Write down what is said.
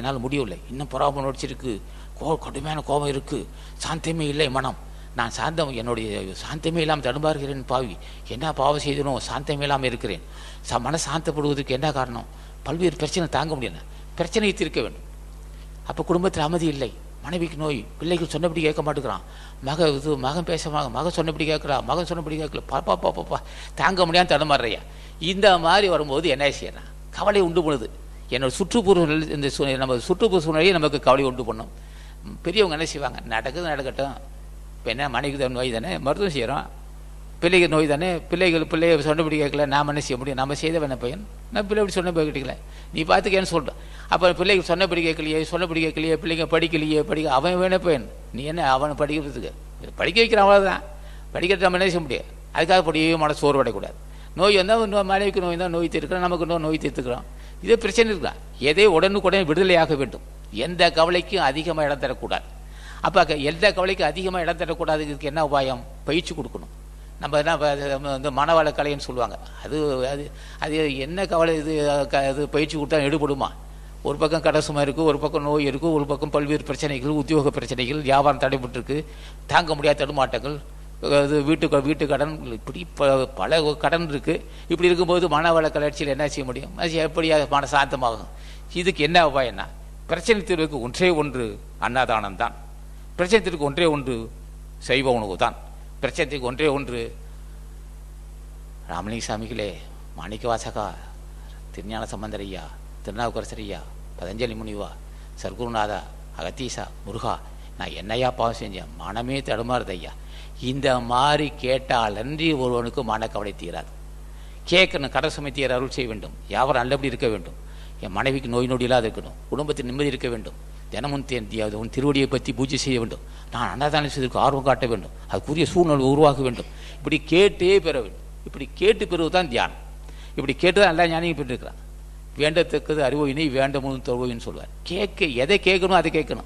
என்னால் முடியவில்லை. இன்னும் பொறாம நடிச்சிருக்கு. கோ கடுமையான கோபம் இருக்கு. சாந்தமே இல்லை மனம். நான் சாந்தம் என்னுடைய சாந்தமே இல்லாமல் தடுமாறுகிறேன் பாவி. என்ன பாவம் செய்தனோ சாந்தமே இல்லாமல் இருக்கிறேன். ச மன சாந்தப்படுவதற்கு என்ன காரணம்? பல்வேறு பிரச்சனை தாங்க முடியல. பிரச்சனையை தீர்க்க வேண்டும். அப்போ குடும்பத்தில் அமைதி இல்லை. மனைவிக்கு நோய். பிள்ளைகள் சொன்னபடி கேட்க மாட்டேங்கிறான். மக இது மகன் பேச மகன் சொன்னபடி கேட்குறா. மகன் சொன்னபடி கேட்கல. பாப்பா பாப்பா தாங்க முடியாமல் தடுமாறுறையா? இந்த மாதிரி வரும்போது என்ன செய்யறான்? கவலை உண்டு பண்ணுது என்னோட சுற்றுப்புற இந்த சூழ்நிலை நம்ம சுற்றுப்புற சூழ்நிலையை நமக்கு கவலை உண்டு பண்ணும். பெரியவங்க என்ன செய்வாங்க? நடக்குது நடக்கட்டும். இப்போ என்ன மனைவி தான் நோய் தானே? மருத்துவம் செய்கிறோம் பிள்ளைகள் நோய் தானே? பிள்ளைகள் பிள்ளைய சொன்னபடி கேட்கல நாம் என்ன செய்ய முடியும்? நம்ம செய்த வேணா பையன். நான் பிள்ளை இப்படி சொன்னபடி கேட்கல நீ பார்த்துக்கேன்னு சொல்கிறேன் அப்போ பிள்ளைக்கு சொன்னபடி கேட்கலையே சொன்னபடி கேட்கலையே பிள்ளைங்க படிக்கலையே படிக்க அவன் வேணா பையன். நீ என்ன அவனை படிக்கிறதுக்கு? படிக்க வைக்கிறான் அவ்வளோதான் படிக்கிறது நம்ம என்ன செய்ய முடியும்? அதுக்காக படிக்கவே மன சோர்வடையக்கூடாது. நோய் வந்தால் மனைவிக்கு நோய் தான் நோய் தீர்க்கிறோம். நமக்கு இன்னும் நோய் தீர்த்துக்கிறோம். இதே பிரச்சனை இருக்கலாம் எதை உடனுக்குடனே விடுதலையாக வேண்டும். எந்த கவலைக்கும் அதிகமாக இடம் தரக்கூடாது. அப்போ எந்த கவலைக்கும் அதிகமாக இடம் தரக்கூடாது இதுக்கு என்ன உபாயம்? பயிற்சி கொடுக்கணும். நம்ம என்ன இந்த நம்ம மனவள கலைன்னு சொல்லுவாங்க. அது அது அது என்ன கவலை இது க இது பயிற்சி கொடுத்தா எடுபடுமா? ஒரு பக்கம் கடை சுமை இருக்குது ஒரு பக்கம் நோய் இருக்குது ஒரு பக்கம் பல்வேறு பிரச்சனைகள் உத்தியோக பிரச்சனைகள் வியாபாரம் தடைபட்டுருக்கு தாங்க முடியாத தடுமாட்டங்கள் இது வீட்டு வீட்டு கடன் இப்படி ப- பல கடன் இருக்குது இப்படி இருக்கும்போது மனவள கலர்ச்சியில் என்ன செய்ய முடியும்? அது எப்படி அது மன சாந்தமாகும் இதுக்கு என்ன உபாயம்னா பிரச்சனை தீர்வுக்கு ஒன்றே ஒன்று அன்னதானம் தான். பிரச்சனை தீர்வுக்கு ஒன்றே ஒன்று சைவ உணவு தான். பிரச்சனைக்கு ஒன்றே ஒன்று ராமலிங்க சாமிகளே மாணிக்க வாசகா திருஞான சம்பந்தர் ஐயா திருநாவுக்கரசர் ஐயா பதஞ்சலி முனிவா சர்க்குருநாதா அகத்தீசா முருகா நான் என்னையா பாவம் செஞ்சேன்? மனமே தடுமாறுது ஐயா. இந்த மாதிரி கேட்டால் அன்றி ஒருவனுக்கு மனக்கவலை தீராது. கேட்கணும் கடை சுமைத்தியர் அருள் செய்ய வேண்டும். யாவரும் நல்லபடி இருக்க வேண்டும்? என் மனைவிக்கு நோய் நொடி இல்லாத இருக்கணும். குடும்பத்தில் நிம்மதி இருக்க வேண்டும். தினமும் தே- உன் திருவடியை பற்றி பூஜை செய்ய வேண்டும். நான் அன்னதானம் செய்வதற்கு ஆர்வம் காட்ட வேண்டும். அதுக்குரிய சூழ்நிலை உருவாக்க வேண்டும். இப்படி கேட்டே பெற வேண்டும். இப்படி கேட்டு பெறுவதுதான் தியானம். இப்படி கேட்டு தான் எல்லா ஞானியும் பெற்றிருக்கிறான். வேண்டத்தக்கது அறிவோயினை வேண்டமும் தொழுவோயின்னு சொல்லுவார் கேட்க எதை கேட்கணும் அதை கேட்கணும்.